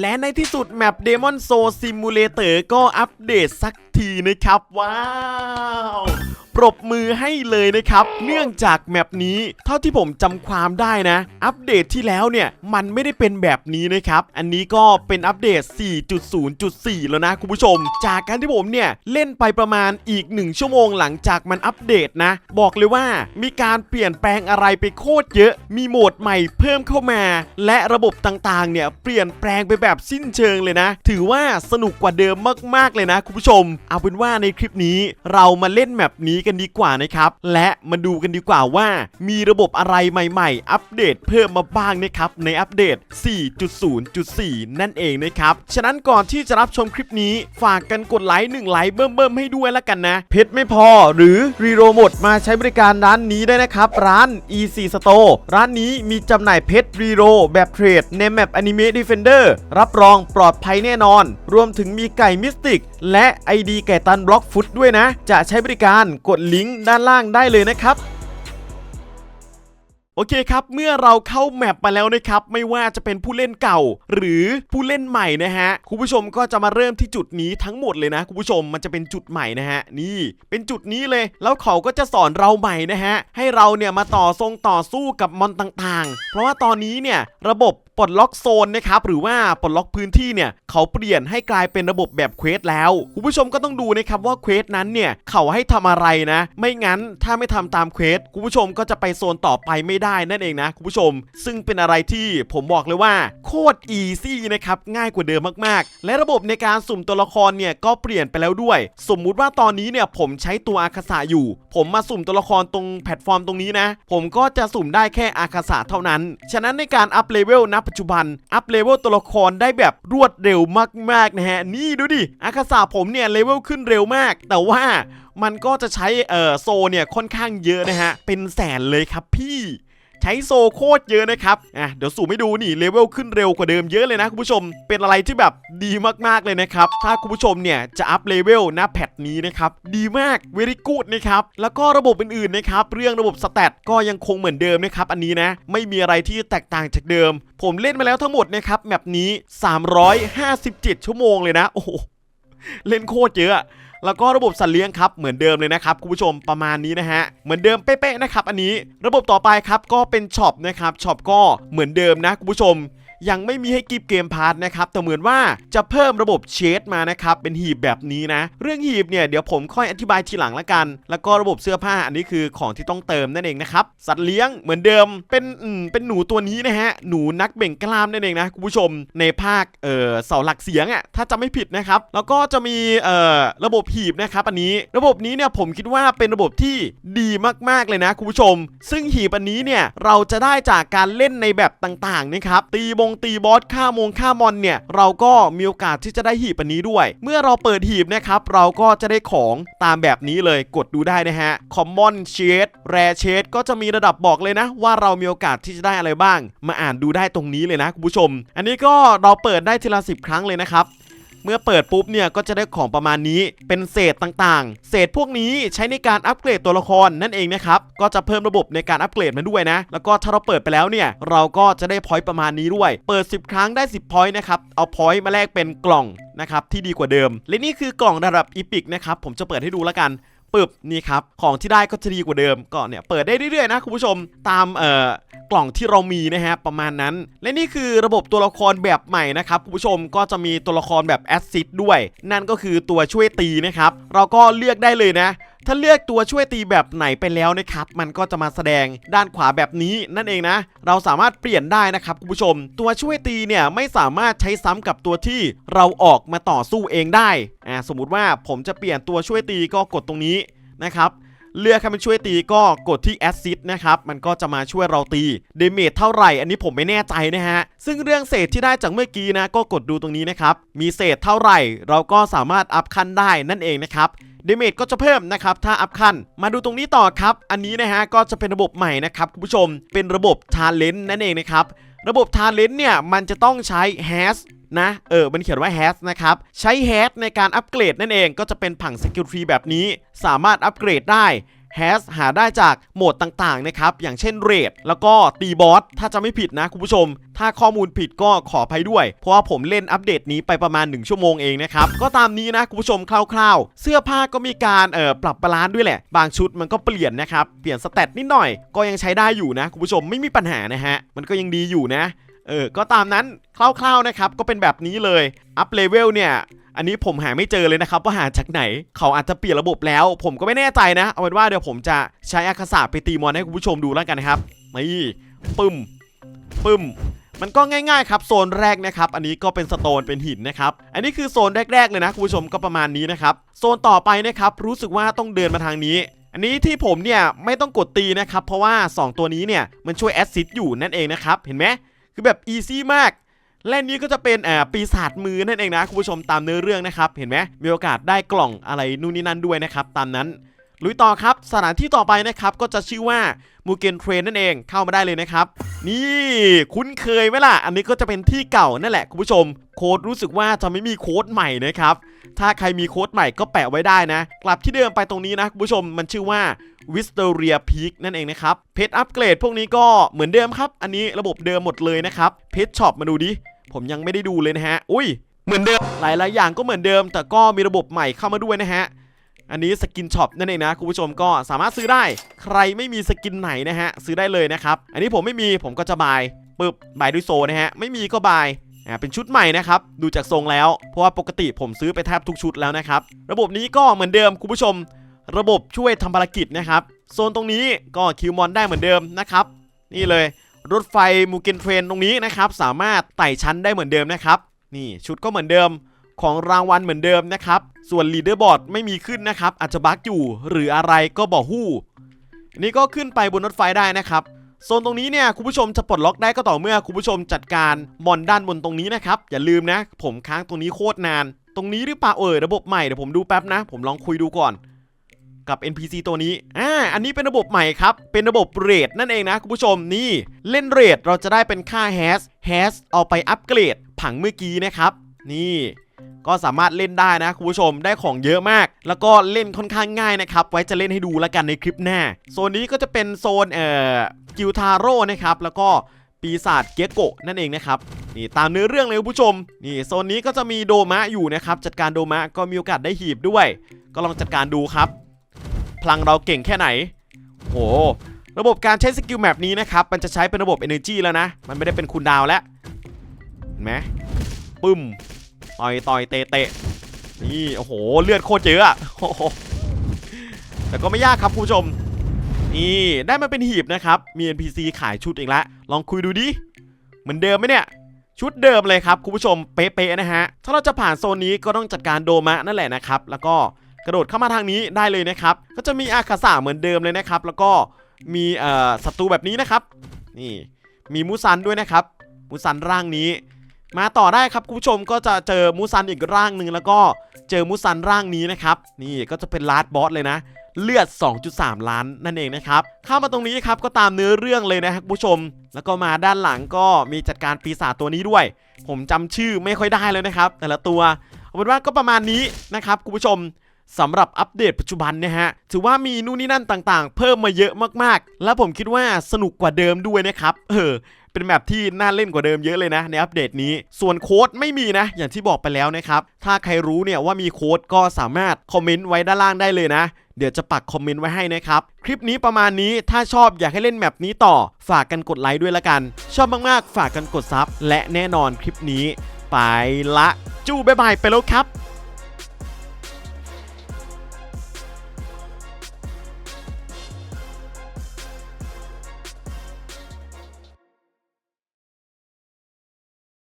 และในที่สุดแมป Demon Soul Simulator ก็อัปเดตสักทีนะครับ ว้าว ปรบมือให้เลยนะครับ เนื่องจากแมปนี้ เท่าที่ผมจำความได้นะ อัปเดตที่แล้วเนี่ย มันไม่ได้เป็นแบบนี้นะครับ อันนี้ก็เป็นอัปเดต 4.0.4 แล้วนะคุณผู้ชม จากการที่ผมเนี่ยเล่นไปประมาณอีก 1 ชั่วโมงหลังจากมันอัปเดตนะ บอกเลยว่ามีการเปลี่ยนแปลงอะไรไปโคตรเยอะ มีโหมดใหม่เพิ่มเข้ามา และระบบต่างๆ เนี่ยเปลี่ยนแปลงไปแบบสิ้นเชิงเลยนะ ถือว่าสนุกกว่าเดิมมากๆเลยนะคุณผู้ชม เอาเป็นว่าในคลิปนี้เรามาเล่นแมปนี้กันดีกว่านะครับ และมาดูกันดีกว่าว่า มีระบบอะไรใหม่ๆ อัปเดตเพิ่มมาบ้างนะครับในอัปเดต 4.0.4 นั่นเองนะครับ ฉะนั้นก่อนที่จะรับชมคลิปนี้ฝากกันกดไลค์1ไลค์เบิ่มๆให้ด้วยละกันนะ เพชรไม่พอหรือรีโรหมดมาใช้บริการร้านนี้ได้นะครับ ร้าน EC Store ร้านนี้มีจำหน่ายเพชรรีโรแบบเทรดในแมป Anime Defender รับรองปลอดภัยแน่นอน รวมถึงมีไก่มิสติก และ ID ไก่ตันบล็อกฟุตด้วยนะ จะใช้บริการกดลิงก์ด้านล่างได้เลยนะครับ โอเคครับ เมื่อเราเข้าแมปมาแล้วนะครับ ไม่ว่าจะเป็นผู้เล่นเก่า หรือผู้เล่นใหม่นะฮะคุณผู้ชมก็จะมาเริ่มที่จุดนี้ทั้งหมดเลยนะคุณผู้ชมมันจะเป็นจุดใหม่นะฮะนี่เป็นจุดนี้เลย แล้วเขาก็จะสอนเราใหม่นะฮะให้เราเนี่ยมาต่อทรงต่อสู้กับมอนต่างๆ เพราะว่าตอนนี้เนี่ยระบบปลดล็อกโซนนะครับหรือว่าปลดล็อกพื้นที่เนี่ยเขาเปลี่ยนให้กลายเป็นระบบแบบเควสแล้วคุณผู้ชมก็ต้องดูนะครับว่าเควสนั้นเนี่ยเขาให้ทำอะไรนะ ไม่งั้นถ้าไม่ทำตามเควสคุณผู้ชมก็จะไปโซนต่อไปไม่ได้นั่นเองนะคุณผู้ชม ซึ่งเป็นอะไรที่ผมบอกเลยว่า โคตรอีซี่นะครับง่ายกว่าเดิมมากๆ และระบบในการสุ่มตัวละครเนี่ยก็เปลี่ยนไปแล้วด้วย สมมุติว่าตอนนี้เนี่ยผมใช้ตัวอาคาสะอยู่ ผมมาสุ่มตัวละครตรงแพลตฟอร์มตรงนี้นะ ผมก็จะสุ่มได้แค่อาคาสะเท่านั้น ฉะนั้นในการอัพเลเวลณปัจจุบันอัพเลเวลตัวละครได้แบบรวดเร็วมากๆนะฮะนี่ดูดิอาคาสะผมเนี่ยเลเวลขึ้นเร็วมาก แต่ว่ามันก็จะใช้เอ่อโซเนี่ยค่อนข้างเยอะนะฮะ เป็นแสนเลยครับพี่ ใช้โซโคตรเยอะนะครับอะเดี๋ยวสู่ไม่ดูนี่เลเวลขึ้นเร็วกว่าเดิมเยอะเลยนะคุณผู้ชม เป็นอะไรที่แบบดีมากๆเลยนะครับ ถ้าคุณผู้ชมเนี่ยจะอัพเลเวลหน้าแพทนี้นะครับดีมาก very good นะครับแล้วก็ระบบอื่นๆนะครับเรื่องระบบสแตทก็ยังคงเหมือนเดิมนะครับอันนี้นะไม่มีอะไรที่แตกต่างจากเดิม ผมเล่นมาแล้วทั้งหมดนะครับแมปนี้ 357 ชั่วโมงเลยนะโอ้โหเล่นโคตรเยอะ แล้วก็ระบบสัตว์เลี้ยงครับเหมือนเดิมเลยนะครับคุณผู้ชมประมาณนี้นะฮะเหมือนเดิมเป๊ะๆนะครับอันนี้ ระบบต่อไปครับก็เป็นช็อปนะครับช็อปก็เหมือนเดิมนะคุณผู้ชม ยังไม่มีให้กิฟเกมพาร์ทนะครับแต่เหมือนว่าจะเพิ่มระบบเชดมานะครับเป็นหีบแบบนี้นะ เรื่องหีบเนี่ยเดี๋ยวผมค่อยอธิบายทีหลังละกัน แล้วก็ระบบเสื้อผ้าอันนี้คือของที่ต้องเติมนั่นเองนะครับสัตว์เลี้ยงเหมือนเดิมเป็นอืมเป็นหนูตัวนี้นะฮะหนูนักเบ่งกล้ามนั่นเองนะคุณผู้ชมในภาคเอ่อเสาหลักเสียงอะถ้าจะไม่ผิดนะครับแล้วก็จะมีเอ่อระบบหีบนะครับอันนี้ระบบนี้เนี่ยผมคิดว่าเป็นระบบที่ดีมากๆเลยนะคุณผู้ชม ซึ่งหีบอันนี้เนี่ยเราจะได้จากการเล่นในแบบต่างๆนะครับตีบงตีบอสฆ่ามงฆ่ามอนเนี่ยเราก็มีโอกาสที่จะได้หีบอันนี้ด้วย เมื่อเราเปิดหีบนะครับเราก็จะได้ของตามแบบนี้เลยกดดูได้นะฮะคอมมอนเชดแรเชดก็จะมีระดับบอกเลยนะ ว่าเรามีโอกาสที่จะได้อะไรบ้าง มาอ่านดูได้ตรงนี้เลยนะคุณผู้ชม อันนี้ก็เราเปิดได้ทีละสิบครั้งเลยนะครับ มื่อเปิดปุ๊บเนี่ยก็จะได้ของประมาณนี้เป็นเศษต่างๆ เศษพวกนี้ใช้ในการอัปเกรดตัวละครนั่นเองนะครับก็จะเพิ่มระบบในการอัปเกรดมาด้วยนะ แล้วก็ถ้าเราเปิดไปแล้วเนี่ยเราก็จะได้พอยต์ประมาณนี้ด้วย เปิด 10 ครั้งได้ 10พอยต์นะครับเอาพอยต์มาแลกเป็นกล่องนะครับที่ดีกว่าเดิม และนี่คือกล่องระดับอีพิกนะครับผมจะเปิดให้ดูแล้วกัน ปึบนี่ครับของที่ได้ก็จะดีกว่าเดิมก็เนี่ยเปิดได้เรื่อยๆนะคุณผู้ชมตามเอ่อกล่องที่เรามีนะฮะประมาณนั้น และนี่คือระบบตัวละครแบบใหม่นะครับคุณผู้ชมก็จะมีตัวละครแบบแอสซิดด้วย นั่นก็คือตัวช่วยตีนะครับเราก็เลือกได้เลยนะ ถ้าเลือกตัวช่วยตีแบบไหนไปแล้วนะครับ มันก็จะมาแสดงด้านขวาแบบนี้นั่นเองนะ เราสามารถเปลี่ยนได้นะครับคุณผู้ชม ตัวช่วยตีเนี่ยไม่สามารถใช้ซ้ำกับตัวที่เราออกมาต่อสู้เองได้อ่าสมมุติว่าผมจะเปลี่ยนตัวช่วยตีก็กดตรงนี้นะครับ เลือกให้มันช่วยตีก็กดที่ Assist นะครับ มันก็จะมาช่วยเราตีเดเมจเท่าไหร่ อันนี้ผมไม่แน่ใจนะฮะ ซึ่งเรื่องเศษที่ได้จากเมื่อกี้นะ ก็กดดูตรงนี้นะครับ มีเศษเท่าไหร่ เราก็สามารถอัพขั้นได้นั่นเองนะครับเดเมจก็จะเพิ่มนะครับ ถ้าอัพขั้น มาดูตรงนี้ต่อครับ อันนี้นะฮะก็จะเป็นระบบใหม่นะครับคุณผู้ชมเป็นระบบทาเลนต์นั่นเองนะครับระบบทาเลนต์เนี่ยมันจะต้องใช้ has นะ เออ มันเขียนว่า hash นะครับ ใช้ hash ในการอัปเกรดนั่นเอง ก็จะเป็นผังสกิลทรีแบบนี้ สามารถอัปเกรดได้แฮชหาได้จากโหมดต่างๆนะครับ อย่างเช่นเรทแล้วก็ตีบอส ถ้าจะไม่ผิดนะคุณผู้ชม ถ้าข้อมูลผิดก็ขออภัยด้วย เพราะว่าผมเล่นอัปเดตนี้ไปประมาณ 1 ชั่วโมงเองนะครับ ก็ตามนี้นะคุณผู้ชมคร่าวๆ เสื้อผ้าก็มีการเอ่อปรับบาลานซ์ด้วยแหละ บางชุดมันก็เปลี่ยนนะครับ เปลี่ยนสเตตนิดหน่อย ก็ยังใช้ได้อยู่นะคุณผู้ชมไม่มีปัญหานะฮะ มันก็ยังดีอยู่นะ เออ ก็ตามนั้นคร่าวๆนะครับ ก็เป็นแบบนี้เลย อัพเลเวลเนี่ย อันนี้ผมหาไม่เจอเลยนะครับ ว่าหาจากไหน เขาอาจจะเปลี่ยนระบบแล้ว ผมก็ไม่แน่ใจนะ เอาเป็นว่าเดี๋ยวผมจะใช้อาคาสาไปตีมอนให้คุณผู้ชมดูแล้วกันนะครับนี่ปึ้มปึ้มมันก็ง่ายๆครับโซนแรกนะครับ อันนี้ก็เป็นสโตนเป็นหินนะครับ อันนี้คือโซนแรกๆเลยนะคุณผู้ชมก็ประมาณนี้นะครับ โซนต่อไปนะครับรู้สึกว่าต้องเดินมาทางนี้ อันนี้ที่ผมเนี่ยไม่ต้องกดตีนะครับ เพราะว่า 2 ตัวนี้เนี่ยมันช่วยแอสซิสต์อยู่นั่นเองนะครับ เห็นไหม คือแบบอีซี่มากและนี้ก็จะเป็นอ่าปีศาจมือนั่นเองนะคุณผู้ชมตามเนื้อเรื่องนะครับ เห็นไหมมีโอกาสได้กล่องอะไรนู่นนี่นั่นด้วยนะครับ ตามนั้น ลุยต่อครับ สถานที่ต่อไปนะครับ ก็จะชื่อว่ามูเกนเทรนนั่นเองเข้ามาได้เลยนะครับ นี่คุ้นเคยไหมล่ะ อันนี้ก็จะเป็นที่เก่านั่นแหละคุณผู้ชม โค้ดรู้สึกว่าจะไม่มีโค้ดใหม่นะครับ ถ้าใครมีโค้ดใหม่ก็แปะไว้ได้นะ กลับที่เดิมไปตรงนี้นะคุณผู้ชมมันชื่อว่าวิสเตอเรียพีคนั่นเองนะครับเพชรอัปเกรดพวกนี้ก็เหมือนเดิมครับ อันนี้ระบบเดิมหมดเลยนะครับเพชรช็อปมาดูดิผมยังไม่ได้ดูเลยนะฮะอุ้ยเหมือนเดิมหลายๆอย่างก็เหมือนเดิม แต่ก็มีระบบใหม่เข้ามาด้วยนะฮะ อันนี้สกินช็อปนั่นเองนะคุณผู้ชมก็สามารถซื้อได้ใครไม่มีสกินไหนนะฮะซื้อได้เลยนะครับอันนี้ผมไม่มีผมก็จะบายปึ๊บบายด้วยโซนะฮะไม่มีก็บายอ่าเป็นชุดใหม่นะครับดูจากทรงแล้วเพราะว่าปกติผมซื้อไปแทบทุกชุดแล้วนะครับระบบนี้ก็เหมือนเดิมคุณผู้ชม ระบบช่วยทำภารกิจนะครับโซนตรงนี้ก็คิวมอนได้เหมือนเดิมนะครับนี่เลยรถไฟมูเกนเทรนตรงนี้นะครับสามารถไต่ชั้นได้เหมือนเดิมนะครับนี่ชุดก็เหมือนเดิม ของรางวัลเหมือนเดิมนะครับ ส่วนลีดเดอร์บอร์ดไม่มีขึ้นนะครับ อาจจะบั๊กอยู่หรืออะไรก็บอกหู้นนี้ก็ขึ้นไปบนรถไฟได้นะครับ โซนตรงนี้เนี่ยคุณผู้ชมจะปลดล็อกได้ก็ต่อเมื่อคุณผู้ชมจัดการมอนด้านบนตรงนี้นะครับ อย่าลืมนะ ผมค้างตรงนี้โคตรนาน ตรงนี้หรือเปล่าเออระบบใหม่เดี๋ยวผมดูแป๊บนะ ผมลองคุยดูก่อนกับ NPC ตัวนี้ อ่า อันนี้เป็นระบบใหม่ครับ เป็นระบบเรทนั่นเองนะคุณผู้ชม นี่เล่นเรทเราจะได้เป็นค่าแฮชแฮชเอาไปอัปเกรดผังเมื่อกี้นะครับ นี่ ก็สามารถเล่นได้นะคุณผู้ชมได้ของเยอะมาก แล้วก็เล่นค่อนข้างง่ายนะครับ ไว้จะเล่นให้ดูแล้วกันในคลิปหน้า โซนนี้ก็จะเป็นโซนเอ่อกิวทาโร่นะครับแล้วก็ปีศาจเกโกะนั่นเองนะครับนี่ตามเนื้อเรื่องเลยคุณผู้ชมนี่โซนนี้ก็จะมีโดมะอยู่นะครับจัดการโดมะก็มีโอกาสได้หีบด้วย ก็ลองจัดการดูครับพลังเราเก่งแค่ไหนโหระบบการใช้สกิลแมปนี้นะครับ มันจะใช้เป็นระบบ Energy แล้วนะ มันไม่ได้เป็นคูลดาวแล้วเห็นไหมปึ้ม ต่อยต่อยเตะเตะนี่โอ้โหเลือดโคตรเยอะอะโอ้โหแต่ก็ไม่ยากครับคุณผู้ชมนี่ได้มาเป็นหีบนะครับมี NPC ขายชุดอีกแล้วลองคุยดูดิเหมือนเดิมไหมเนี่ยชุดเดิมเลยครับคุณผู้ชมเป๊ะๆนะฮะถ้าเราจะผ่านโซนนี้ก็ต้องจัดการโดมะนั่นแหละนะครับแล้วก็กระโดดเข้ามาทางนี้ได้เลยนะครับ ก็จะมีอาคาสาเหมือนเดิมเลยนะครับ แล้วก็มีศัตรูแบบนี้นะครับ นี่มีมูซันด้วยนะครับ มูซันร่างนี้ มาต่อได้ครับคุณผู้ชมก็จะเจอมูซันอีกร่างหนึ่งแล้วก็เจอมูซันร่างนี้นะครับ นี่ก็จะเป็นลาดบอสเลยนะ เลือด 2.3 ล้านนั่นเองนะครับเข้ามาตรงนี้ครับก็ตามเนื้อเรื่องเลยนะครับคุณผู้ชม แล้วก็มาด้านหลังก็มีจัดการปีศาจตัวนี้ด้วย ผมจำชื่อไม่ค่อยได้เลยนะครับ แต่ละตัวเอาเป็นว่าก็ประมาณนี้นะครับคุณผู้ชม สำหรับอัปเดตปัจจุบันนะฮะ ถือว่ามีนู่นนี่นั่นต่างๆ เพิ่มมาเยอะมากๆ และผมคิดว่าสนุกกว่าเดิมด้วยนะครับ เออ เป็นแบบที่น่าเล่นกว่าเดิมเยอะเลยนะ ในอัปเดตนี้ ส่วนโค้ดไม่มีนะ อย่างที่บอกไปแล้วนะครับ ถ้าใครรู้เนี่ยว่ามีโค้ดก็สามารถคอมเมนต์ไว้ด้านล่างได้เลยนะ เดี๋ยวจะปักคอมเมนต์ไว้ให้นะครับ คลิปนี้ประมาณนี้ ถ้าชอบอยากให้เล่นแมปนี้ต่อ ฝากกันกดไลค์ด้วยละกัน ชอบมากๆ ฝากกันกดซับ และแน่นอนคลิปนี้ ไปละ จู้บ๊ายบายไปแล้วครับ